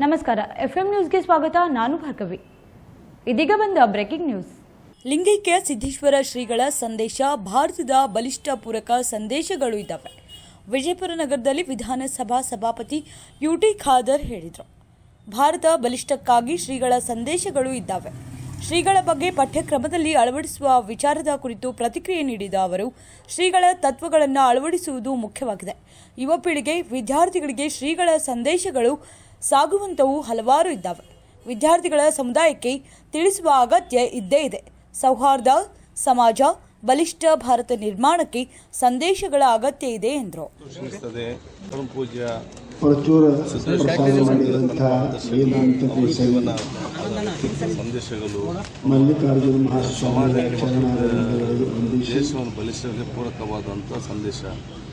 ನಮಸ್ಕಾರ, ಎಫ್ಎಂ ನ್ಯೂಸ್ಗೆ ಸ್ವಾಗತ. ನಾನು ಭಾರ್ಗವಿ. ಇದೀಗ ಬಂದ ಬ್ರೇಕಿಂಗ್ ನ್ಯೂಸ್. ಲಿಂಗೈಕ್ಯ ಸಿದ್ದೇಶ್ವರ ಶ್ರೀಗಳ ಸಂದೇಶ, ಭಾರತದ ಬಲಿಷ್ಠ ಪೂರಕ ಸಂದೇಶಗಳು ಇದ್ದಾವೆ ವಿಜಯಪುರ ನಗರದಲ್ಲಿ ವಿಧಾನಸಭಾ ಸಭಾಪತಿ ಯು ಟಿ ಖಾದರ್ ಹೇಳಿದರು. ಭಾರತ ಬಲಿಷ್ಠಕ್ಕಾಗಿ ಶ್ರೀಗಳ ಸಂದೇಶಗಳು ಇದ್ದಾವೆ. ಶ್ರೀಗಳ ಬಗ್ಗೆ ಪಠ್ಯಕ್ರಮದಲ್ಲಿ ಅಳವಡಿಸುವ ವಿಚಾರದ ಕುರಿತು ಪ್ರತಿಕ್ರಿಯೆ ನೀಡಿದ ಅವರು, ಶ್ರೀಗಳ ತತ್ವಗಳನ್ನು ಅಳವಡಿಸುವುದು ಮುಖ್ಯವಾಗಿದೆ. ಯುವ ಪೀಳಿಗೆ ವಿದ್ಯಾರ್ಥಿಗಳಿಗೆ ಶ್ರೀಗಳ ಸಂದೇಶಗಳು ಸಾಗುವಂತವು ಹಲವಾರು ಇದ್ದಾವೆ. ವಿದ್ಯಾರ್ಥಿಗಳ ಸಮುದಾಯಕ್ಕೆ ತಿಳಿಸುವ ಅಗತ್ಯ ಇದ್ದೇ ಇದೆ. ಸೌಹಾರ್ದ ಸಮಾಜ ಬಲಿಷ್ಠ ಭಾರತ ನಿರ್ಮಾಣಕ್ಕೆ ಸಂದೇಶಗಳ ಅಗತ್ಯ ಇದೆ ಎಂದರು. ಪ್ರಚುರ ಪ್ರಸಾರ ಮಾಡಿದಂಥ ವೇದಾಂತ ಜೀವನ ಸಂದೇಶಗಳು ಮಲ್ಲಿಕಾರ್ಜುನ ಮಹಾಸ್ವಾಮಿ ದೇಶವನ್ನು ಬಲಿಷ್ಠರಿಗೆ ಪೂರಕವಾದಂಥ ಸಂದೇಶ.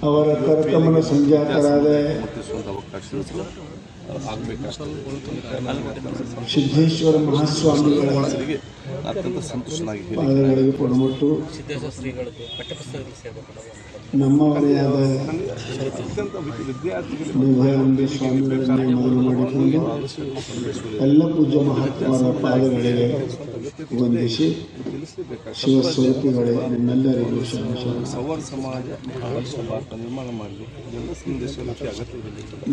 ಅವರ ಕರ್ತಮನ ಸಂಜಾತರಾದ ಅವಕಾಶ ಆಗಬೇಕಾಗ್ತದೆ ಸಿದ್ದೇಶ್ವರ ಮಹಾಸ್ವಾಮಿಗಳ ಅತ್ಯಂತ ಸಂತೋಷನಾಗಿ ಪಾದಗಳಿಗೆ ವಿದ್ಯ- ವಿದ್ಯಾರ್ಥಿಗಳಿಗೆ ನಿರ್ಭಯಾಂಬೆ ಸ್ವಾಮಿಗಳನ್ನೇ ಮೊದಲು ಮಾಡಿಕೊಂಡು ಎಲ್ಲ ಪೂಜ್ಯ ಮಹಾತ್ಮರ ಪಾದಗಳಿಗೆ ವಂದಿಸಿ ಶಿವಸ್ವರೂಪಿಗಳೇ ನಿಮ್ಮೆಲ್ಲರಿಗೂ ಶರಣ ಶರಣ ಸವಾರ ಸಮಾಜ ನಿರ್ಮಾಣ ಮಾಡಲಿ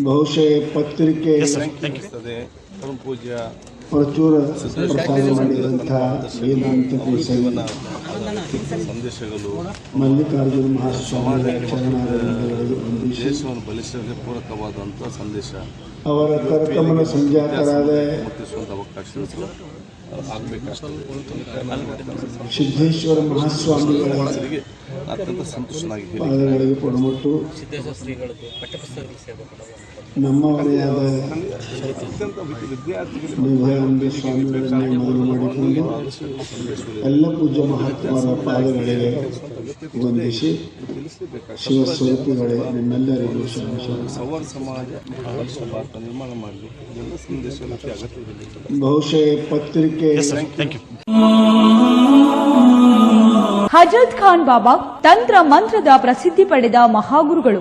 ಬಹುಶಃ ಪತ್ರಿಕೆ ಪರಮ ಪೂಜ್ಯ ಪ್ರಚುರ ಪ್ರಸಾರ ಮಾಡಿದಂಥ ವೇದಾಂತ ಸಂದೇಶಗಳು ಮಲ್ಲಿಕಾರ್ಜುನ ಮಹಾಸ್ವಾಮಿ ದೇಶವನ್ನು ಬಲಿಷ್ಠರಿಗೆ ಪೂರಕವಾದಂಥ ಸಂದೇಶ. ಅವರ ಕರ್ತಮನ ಸಂಜಾತರಾದ ಅವಕಾಶ. ಸಿದ್ದೇಶ್ವರ ಮಹಾಸ್ವಾಮಿಗಳ ಅತ್ಯಂತ ಸಂತೋಷನಾಗಿ ಪಾದಗಳಿಗೆ ಕೊಡಮಟ್ಟು ವಿದ್ಯ- ವಿದ್ಯಾರ್ಥಿಗಳಿಗೆ ನಿರ್ಭಯಾಂಬೆ ಸ್ವಾಮಿಗಳನ್ನೇ ಮೊದಲು ಮಾಡಿಕೊಂಡು ಎಲ್ಲ ಪೂಜ್ಯ ಮಹಾತ್ಮರ ಪಾದಗಳಿಗೆ ವಂದಿಸಿ ಶಿವ ಶಿವಸ್ವರೂಪಿಗಳೇ ನಿಮ್ಮೆಲ್ಲರಿಗೂ ಶರಣ ಸಮಾಜ ಭಾರತ ನಿರ್ಮಾಣ ಮಾಡಲಿ ಎಲ್ಲ ಸಂದೇಶಗಳಿಗೆ ಅಗತ್ಯವಿದೆ ಬಹುಶಃ ಪತ್ರಿಕೆ ಹಜರತ್ ಖಾನ್ ಬಾಬಾ ತಂತ್ರ ಮಂತ್ರದ ಪ್ರಸಿದ್ಧಿ ಪಡೆದ ಮಹಾಗುರುಗಳು.